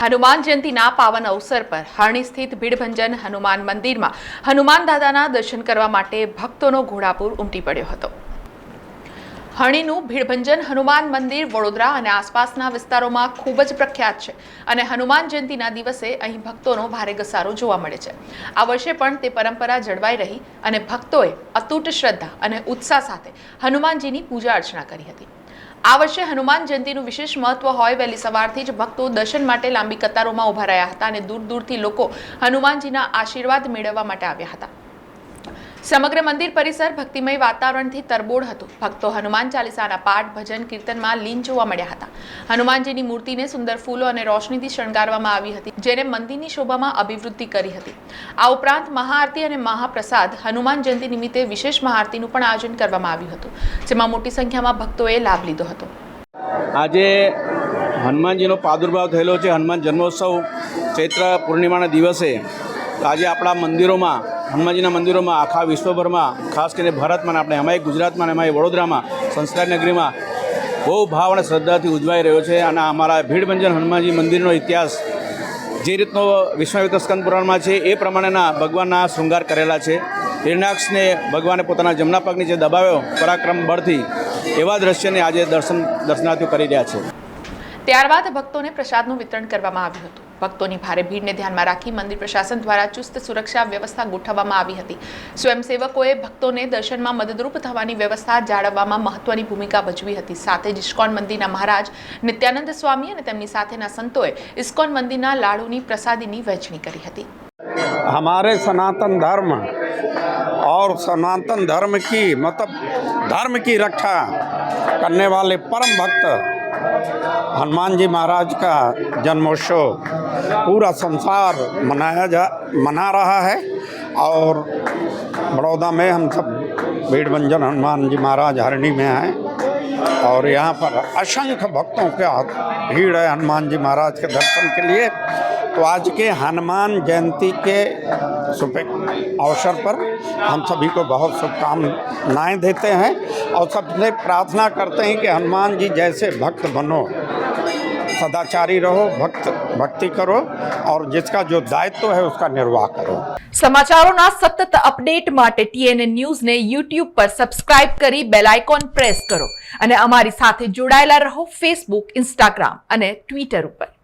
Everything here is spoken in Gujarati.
હનુમાન જયંતિના પાવન અવસર પર હરણી સ્થિત ભીડભંજન હનુમાન મંદિરમાં હનુમાન દાદાના દર્શન કરવા માટે ભક્તોનો ઘોડાપૂર ઉમટી પડ્યો હતો. હણીનું ભીડભંજન હનુમાન મંદિર, વડોદરા અને આસપાસના વિસ્તારોમાં ખૂબ જ પ્રખ્યાત છે અને હનુમાન જયંતિના દિવસે અહીં ભક્તોનો ભારે ઘસારો જોવા મળે છે. આ વર્ષે પણ તે પરંપરા જળવાઈ રહી અને ભક્તોએ અતૂટ શ્રદ્ધા અને ઉત્સાહ સાથે હનુમાનજીની પૂજા અર્ચના કરી હતી. આ વર્ષે હનુમાન જયંતિનું વિશેષ મહત્વ હોય વહેલી સવારથી જ ભક્તો દર્શન માટે લાંબી કતારોમાં ઊભા રહ્યા હતા અને દૂર દૂરથી લોકો હનુમાનજીના આશીર્વાદ મેળવવા માટે આવ્યા હતા. સમગ્ર મંદિર પરિસર ભક્તિમય વાતાવરણથી તરબોળ હતું. ભક્તો હનુમાન ચાલીસાના પાઠ, ભજન, કીર્તનમાં લીન જોવા મળ્યા હતા. હનુમાનજીની મૂર્તિને સુંદર ફૂલો અને રોશનીથી શણગારવામાં આવી હતી, જેને મંદિરની શોભામાં અભિવૃદ્ધિ કરી હતી. આ ઉપરાંત મહાઆરતી અને મહાપ્રસાદ હનુમાન જયંતિ નિમિત્તે વિશેષ મહાઆરતીનું પણ આયોજન કરવામાં આવ્યું હતું, જેમાં મોટી સંખ્યામાં ભક્તોએ લાભ લીધો હતો. આજે હનુમાનજીનો પ્રાદુર્ભાવ થયેલો છે. હનુમાન જન્મોત્સવ ચૈત્ર પૂર્ણિમાના દિવસે આજે આપણા મંદિરોમાં હનુમાનજીના મંદિરોમાં, આખા વિશ્વભરમાં, ખાસ કરીને ભારતમાં આપણે એમાંય ગુજરાતમાં અને અમારી વડોદરામાં સંસ્કાર નગરીમાં બહુ ભાવ અને શ્રદ્ધાથી ઉજવાઈ રહ્યો છે અને અમારા ભીડભંજન હનુમાનજી મંદિરનો ઇતિહાસ જે રીતનો સ્કંદ પુરાણમાં છે એ પ્રમાણેના ભગવાનના શૃંગાર કરેલા છે. હિરણાક્ષને ભગવાને પોતાના જમણા પગ નીચે દબાવ્યો પરાક્રમ બળથી એવા દ્રશ્યને આજે દર્શન દર્શનાર્થીઓ કરી રહ્યા છે. ત્યારબાદ ભક્તોને પ્રસાદનું વિતરણ કરવામાં આવ્યું હતું ભક્તોની ભારે ભીડને ધ્યાનમાં રાખી મંદિર પ્રશાસન દ્વારા ચુસ્ત સુરક્ષા વ્યવસ્થા ગોઠવવામાં આવી હતી સ્વયંસેવકોએ ભક્તોને દર્શનમાં મદદરૂપ થવાની વ્યવસ્થા જાળવવામાં મહત્વની ભૂમિકા ભજવી હતી સાથે જ ઇસ્કોન મંદિરના મહારાજ નિત્યાનંદ સ્વામી અને તેમની સાથેના સંતોએ ઇસ્કોન મંદિરના લાડુની પ્રસાદીની વહેંચણી કરી હતી हमारे सनातन धर्म और सनातन धर्म की मतलब धर्म की रक्षा करने वाले परम भक्त हनुमान जी महाराज का जन्मोत्सव पूरा संसार मनाया जा, मना रहा है और बड़ौदा में हम सब भीड़भंजन हनुमान जी महाराज हरणी में हैं और यहाँ पर असंख्य भक्तों के भीड़ है हनुमान जी महाराज के दर्शन के लिए। तो आज के हनुमान जयंती के शुभ अवसर पर हम सभी को बहुत शुभकामनाएं देते हैं और सबसे प्रार्थना करते हैं कि हनुमान जी जैसे भक्त बनो सदाचारी रहो भक्त भक्ति करो और जिसका जो दायित्व है उसका निर्वाह करो સમાચારોના સતત અપડેટ માટે ટીએનએ ન્યૂઝને યુટ્યુબ પર સબસ્ક્રાઇબ કરી બેલ આઇકોન પ્રેસ કરો અને અમારી સાથે જોડાયેલા રહો ફેસબુક ઇન્સ્ટાગ્રામ અને ટ્વિટર ઉપર